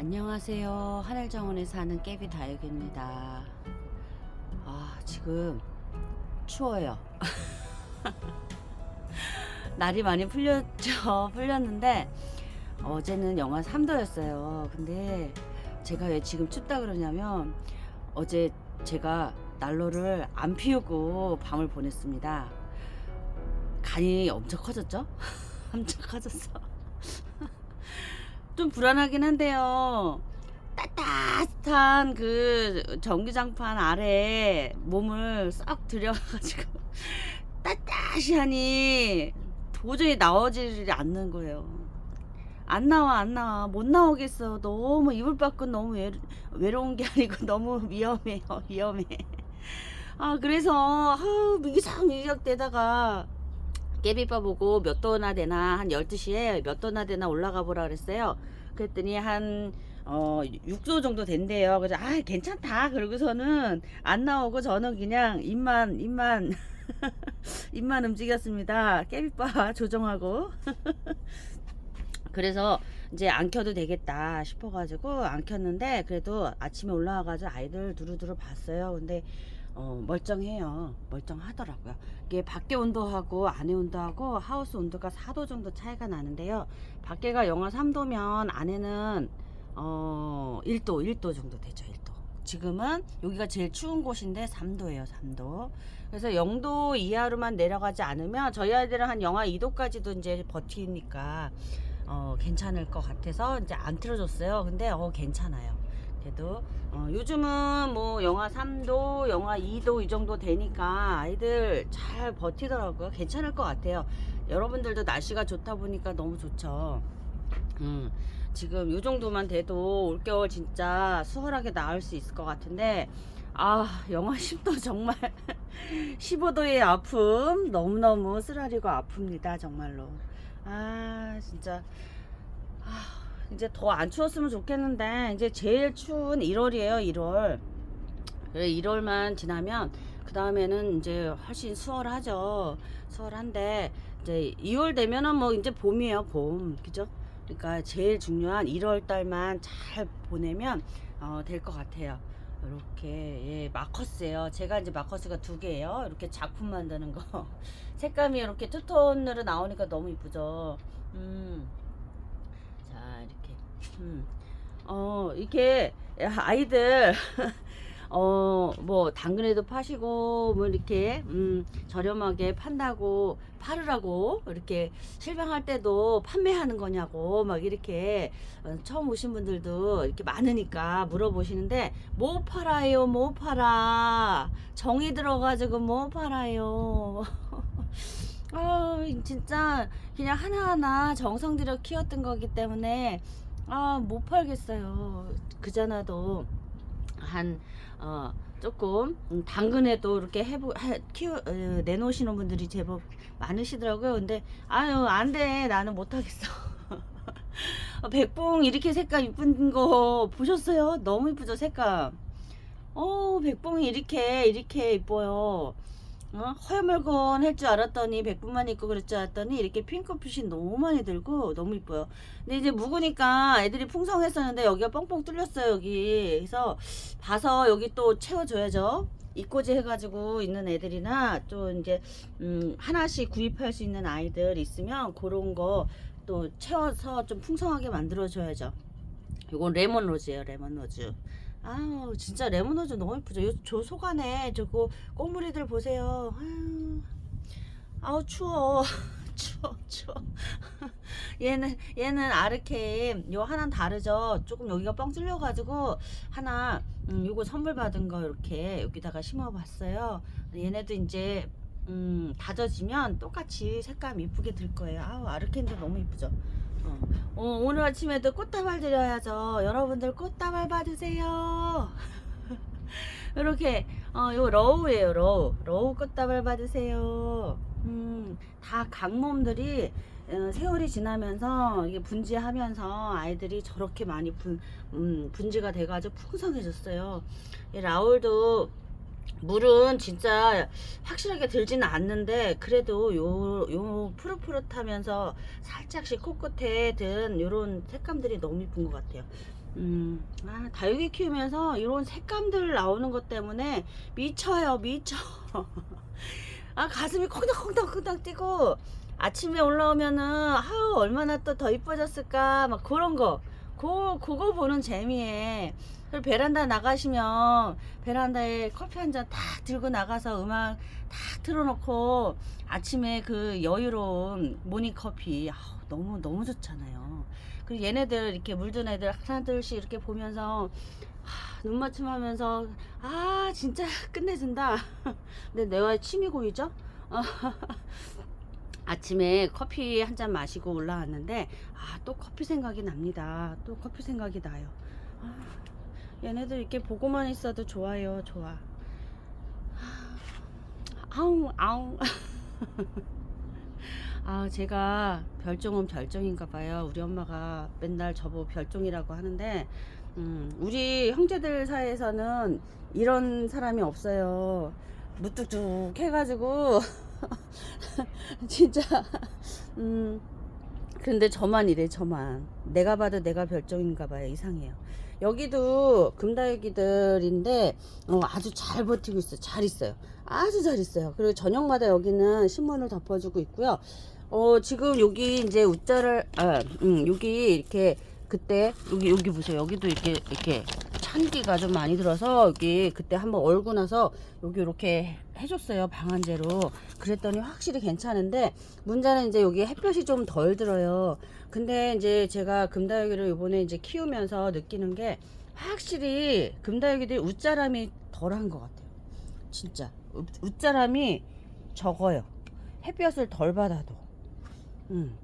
안녕하세요. 하늘정원에 사는 깨비 다육입니다. 아, 지금 추워요. 날이 많이 풀렸죠. 풀렸는데 어제는 영하 3도였어요. 근데 제가 왜 지금 춥다 그러냐면 어제 제가 난로를 안 피우고 밤을 보냈습니다. 간이 엄청 커졌죠? 엄청 커졌어. 좀 불안하긴 한데요. 따뜻한 그 전기장판 아래 몸을 쏙 들여가지고 따뜻이 하니 도저히 나오질 않는 거예요. 안 나와 안 나와 못 나오겠어. 너무 이불 밖은 너무 외, 외로운 게 아니고 너무 위험해요. 위험해. 아 그래서 아우 미기적미기적 되다가 깨비빠 보고 몇 도나 되나 한 12시에 몇 도나 되나 올라가 보라 그랬어요. 그랬더니 한 어, 6도 정도 된대요. 그래서 아, 괜찮다. 그러고서는 안 나오고 저는 그냥 입만 입만 입만 움직였습니다. 깨비빠 조정하고. 그래서 이제 안 켜도 되겠다 싶어가지고 안 켰는데 그래도 아침에 올라와가지고 아이들 두루두루 봤어요. 근데 어, 멀쩡해요. 멀쩡하더라고요. 이게 밖에 온도하고 안에 온도하고 하우스 온도가 4도 정도 차이가 나는데요. 밖에가 영하 3도면 안에는 어, 1도, 1도 정도 되죠. 1도. 지금은 여기가 제일 추운 곳인데 3도예요. 3도. 그래서 0도 이하로만 내려가지 않으면 저희 아이들은 한 영하 2도까지도 이제 버티니까 어, 괜찮을 것 같아서 이제 안 틀어줬어요. 근데 어, 괜찮아요. 그래도 어, 요즘은 뭐 영하 3도, 영하 2도 이 정도 되니까 아이들 잘 버티더라고요. 괜찮을 것 같아요. 여러분들도 날씨가 좋다 보니까 너무 좋죠. 음, 지금 요 정도만 돼도 올겨울 진짜 수월하게 나을 수 있을 것 같은데 아 영하 10도 정말 15도의 아픔 너무너무 쓰라리고 아픕니다 정말로 아 진짜 아, 이제 더 안 추웠으면 좋겠는데 이제 제일 추운 1월이에요 1월. 그래 1월만 지나면 그 다음에는 이제 훨씬 수월하죠. 수월한데 이제 2월 되면은 뭐 이제 봄이에요 봄. 그죠? 그러니까 제일 중요한 1월 달만 잘 보내면 어, 될 것 같아요. 이렇게 예, 마커스예요. 제가 이제 마커스가 두 개예요. 이렇게 작품 만드는 거. 색감이 이렇게 투톤으로 나오니까 너무 이쁘죠. 음. 음. 어 이렇게 아이들 어 뭐 당근에도 파시고 뭐 이렇게 음 저렴하게 판다고 팔으라고 이렇게 실방할 때도 판매하는 거냐고 막 이렇게 어, 처음 오신 분들도 이렇게 많으니까 물어보시는데 뭐 팔아요 뭐 팔아 정이 들어가지고 뭐 팔아요 아 진짜 그냥 하나하나 정성 들여 키웠던 거기 때문에 아 못 팔겠어요. 그잖아도 한 어, 조금 음, 당근에도 이렇게 해보 해, 키워 어, 내놓으시는 분들이 제법 많으시더라고요. 근데 아유 안 돼. 나는 못하겠어. 어, 백봉 이렇게 색감 이쁜 거 보셨어요? 너무 이쁘죠 색감 어 백봉이 이렇게 이렇게 이뻐요 어? 허여멀건 할 줄 알았더니 백분만 입고 그럴 줄 알았더니 이렇게 핑크빛이 너무 많이 들고 너무 이뻐요. 근데 이제 묵으니까 애들이 풍성했었는데 여기가 뻥뻥 뚫렸어요 여기. 그래서 봐서 여기 또 채워줘야죠. 입꼬지 해가지고 있는 애들이나 또 이제 음 하나씩 구입할 수 있는 아이들 있으면 그런 거 또 채워서 좀 풍성하게 만들어줘야죠. 이건 레몬 로즈예요 레몬 로즈. 아우 진짜 레몬 로즈 너무 예쁘죠. 요, 저 속안에 저거 꽃무리들 보세요. 아유, 아우 추워. 추워 추워. 얘는 얘는 아르케임 요 하나는 다르죠. 조금 여기가 뻥 뚫려 가지고 하나 음, 요거 선물 받은 거 이렇게 여기다가 심어 봤어요. 얘네도 이제 음, 다져지면 똑같이 색감 이쁘게 들 거예요. 아우 아르케임도 너무 이쁘죠. 어. 어, 오늘 아침에도 꽃다발 드려야죠. 여러분들 꽃다발 받으세요. 이렇게 어, 요 러우예요. 러우. 러우 꽃다발 받으세요. 음, 다 강몸들이 어, 세월이 지나면서 이게 분지하면서 아이들이 저렇게 많이 분, 음, 분지가 돼가지고 풍성해졌어요. 이 라울도 물은 진짜 확실하게 들지는 않는데 그래도 요, 요 푸릇푸릇하면서 살짝씩 코끝에 든 요런 색감들이 너무 이쁜 것 같아요. 음, 아, 다육이 키우면서 이런 색감들 나오는 것 때문에 미쳐요, 미쳐. 아, 가슴이 콩닥콩닥콩닥 뛰고 아침에 올라오면은 아우 얼마나 또 더 이뻐졌을까 막 그런 거. 그 그거 보는 재미에 베란다 나가시면 베란다에 커피 한 잔 딱 들고 나가서 음악 딱 틀어놓고 아침에 그 여유로운 모닝 커피 아우, 너무 너무 좋잖아요. 그리고 얘네들 이렇게 물든 애들 하나둘씩 이렇게 보면서 하, 눈 맞춤하면서 아 진짜 끝내준다. 근데 내와 침이 고이죠? 어, 아침에 커피 한 잔 마시고 올라왔는데 아 또 커피 생각이 납니다. 또 커피 생각이 나요. 아, 얘네들 이렇게 보고만 있어도 좋아요. 좋아. 아웅 아웅. 아 제가 별종은 별종인가 봐요. 우리 엄마가 맨날 저보고 별종이라고 하는데 음, 우리 형제들 사이에서는 이런 사람이 없어요. 무뚝뚝 해가지고 진짜. 음. 근데 저만 이래 저만. 내가 봐도 내가 별종인가 봐요. 이상해요. 여기도 금다육이들인데 어, 아주 잘 버티고 있어요. 잘 있어요. 아주 잘 있어요. 그리고 저녁마다 여기는 신문을 덮어주고 있고요. 어 지금 여기 이제 웃자를 아, 음, 여기 이렇게 그때 여기 여기 보세요. 여기도 이렇게 이렇게 찬기가 좀 많이 들어서 여기 그때 한번 얼고 나서 여기 이렇게 해줬어요 방한제로. 그랬더니 확실히 괜찮은데 문제는 이제 여기 햇볕이 좀 덜 들어요. 근데 이제 제가 금다육이를 요번에 이제 키우면서 느끼는 게 확실히 금다육이들이 웃자람이 덜한 것 같아요. 진짜. 웃- 웃자람이 적어요. 햇볕을 덜 받아도. 음.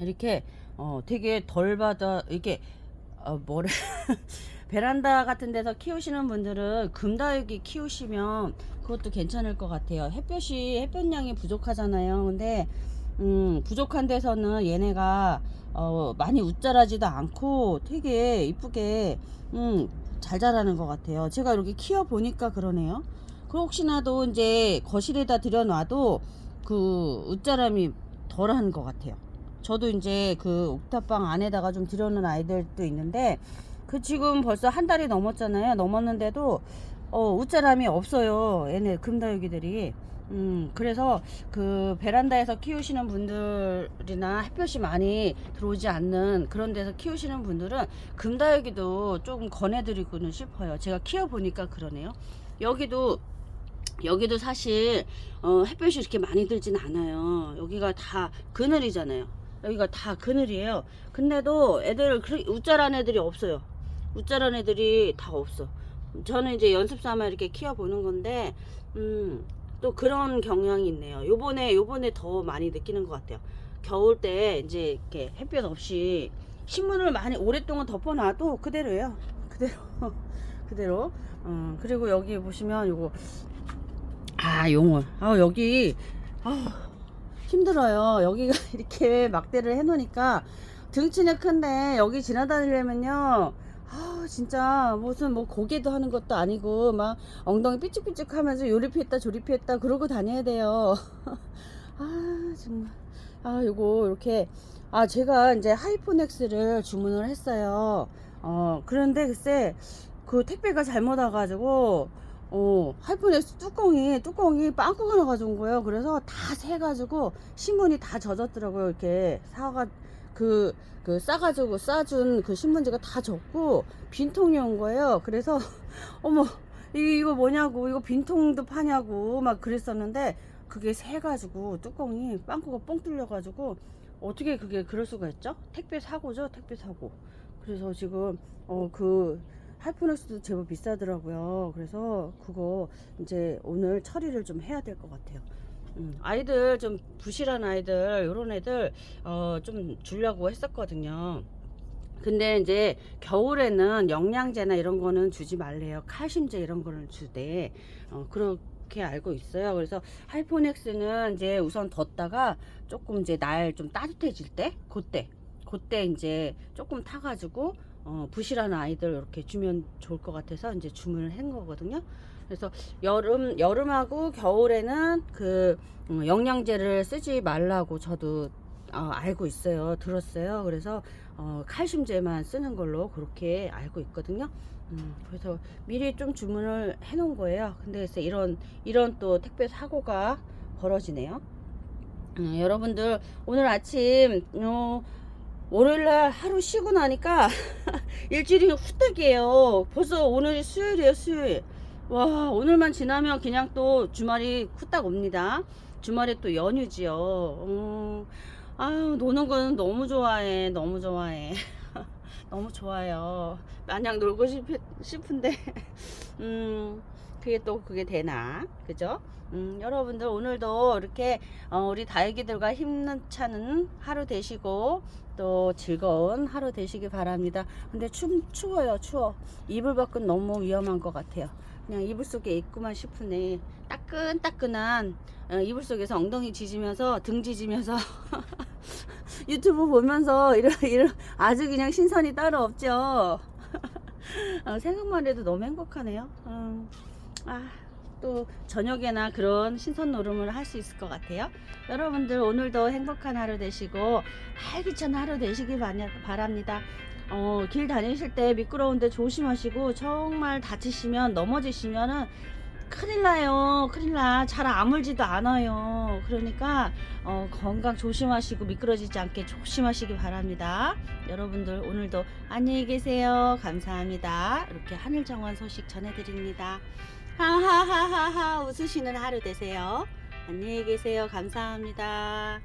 이렇게 어 되게 덜 받아 이게 어 뭐래 베란다 같은 데서 키우시는 분들은 금다육이 키우시면 그것도 괜찮을 것 같아요. 햇볕이 햇볕량이 부족하잖아요. 근데 음, 부족한 데서는 얘네가 어, 많이 웃자라지도 않고 되게 이쁘게 음, 잘 자라는 것 같아요. 제가 이렇게 키워 보니까 그러네요. 그 혹시나도 이제 거실에다 들여놔도 그 웃자람이 덜한 것 같아요. 저도 이제 그 옥탑방 안에다가 좀 들여놓은 아이들도 있는데 그 지금 벌써 한 달이 넘었잖아요. 넘었는데도 어 웃자람이 없어요. 얘네 금다육이들이. 음 그래서 그 베란다에서 키우시는 분들이나 햇볕이 많이 들어오지 않는 그런 데서 키우시는 분들은 금다육이도 조금 권해드리고는 싶어요. 제가 키워보니까 그러네요. 여기도 여기도 사실 어, 햇볕이 이렇게 많이 들진 않아요. 여기가 다 그늘이잖아요. 여기가 다 그늘이에요. 근데도 애들 그렇게 웃자란 애들이 없어요. 웃자란 애들이 다 없어. 저는 이제 연습 삼아 이렇게 키워보는 건데, 음, 또 그런 경향이 있네요. 요번에, 요번에 더 많이 느끼는 것 같아요. 겨울 때 이제 이렇게 햇볕 없이 신문을 많이 오랫동안 덮어놔도 그대로예요. 그대로. 그대로. 어, 그리고 여기 보시면 요거, 아, 용어. 아, 여기, 아, 힘들어요. 여기가 이렇게 막대를 해놓으니까 등치는 큰데 여기 지나다니려면요. 아 진짜 무슨 뭐 고개도 하는 것도 아니고 막 엉덩이 삐쭉삐쭉 하면서 요리 피했다 조리 피했다 그러고 다녀야 돼요. 아 정말 아 요거 이렇게 아 제가 이제 하이포넥스를 주문을 했어요. 어 그런데 글쎄 그 택배가 잘못 와가지고 어, 하이퍼넥스 뚜껑이, 뚜껑이 빵꾸가 온 거예요. 그래서 다 새가지고 신문이 다 젖었더라고요. 이렇게 사가, 그, 그 싸가지고 싸준 그 신문지가 다 젖고 빈통이 온 거예요. 그래서, 어머, 이- 이거 뭐냐고, 이거 빈통도 파냐고 막 그랬었는데 그게 새가지고 뚜껑이 빵꾸가 뻥 뚫려가지고 어떻게 그게 그럴 수가 있죠? 택배 사고죠? 택배 사고. 그래서 지금, 어, 그, 하이퍼넥스도 제법 비싸더라고요. 그래서 그거 이제 오늘 처리를 좀 해야 될 것 같아요. 음, 아이들 좀 부실한 아이들 요런 애들 어, 좀 주려고 했었거든요. 근데 이제 겨울에는 영양제나 이런 거는 주지 말래요. 칼슘제 이런 거는 주대. 어, 그렇게 알고 있어요. 그래서 하이포넥스는 이제 우선 뒀다가 조금 이제 날 좀 따뜻해질 때, 그때, 그때 이제 조금 타가지고 어, 부실한 아이들 이렇게 주면 좋을 것 같아서 이제 주문을 한 거거든요. 그래서 여름 여름하고 겨울에는 그 음, 영양제를 쓰지 말라고 저도 어, 알고 있어요. 들었어요. 그래서 어, 칼슘제만 쓰는 걸로 그렇게 알고 있거든요. 음, 그래서 미리 좀 주문을 해 놓은 거예요. 근데 그래서 이런 이런 또 택배 사고가 벌어지네요. 음, 여러분들 오늘 아침 어, 월요일날 하루 쉬고 나니까 일주일이 후딱이에요. 벌써 오늘이 수요일이에요, 수요일. 와, 오늘만 지나면 그냥 또 주말이 후딱 옵니다. 주말에 또 연휴지요. 어, 아유, 노는 거는 너무 좋아해. 너무 좋아해. 너무 좋아요. 마냥 놀고 싶, 싶은데, 음, 그게 또 그게 되나? 그죠? 음, 여러분들 오늘도 이렇게 어, 우리 다육이들과 힘차는 하루 되시고 또 즐거운 하루 되시기 바랍니다. 근데 춤 추워요, 추워. 이불 밖은 너무 위험한 것 같아요. 그냥 이불 속에 있구만 싶으네. 따끈따끈한 어, 이불 속에서 엉덩이 지지면서 등 지지면서 유튜브 보면서 이런 이런 아주 그냥 신선이 따로 없죠. 어, 생각만 해도 너무 행복하네요. 음, 아, 또 저녁에나 그런 신선 노름을 할 수 있을 것 같아요. 여러분들 오늘도 행복한 하루 되시고 활기찬 하루 되시기 바- 바랍니다. 어, 길 다니실 때 미끄러운데 조심하시고 정말 다치시면 넘어지시면은 큰일 나요. 큰일 나. 잘 아물지도 않아요. 그러니까 어, 건강 조심하시고 미끄러지지 않게 조심하시기 바랍니다. 여러분들 오늘도 안녕히 계세요. 감사합니다. 이렇게 하늘정원 소식 전해드립니다. 하하하하하 웃으시는 하루 되세요. 안녕히 계세요. 감사합니다.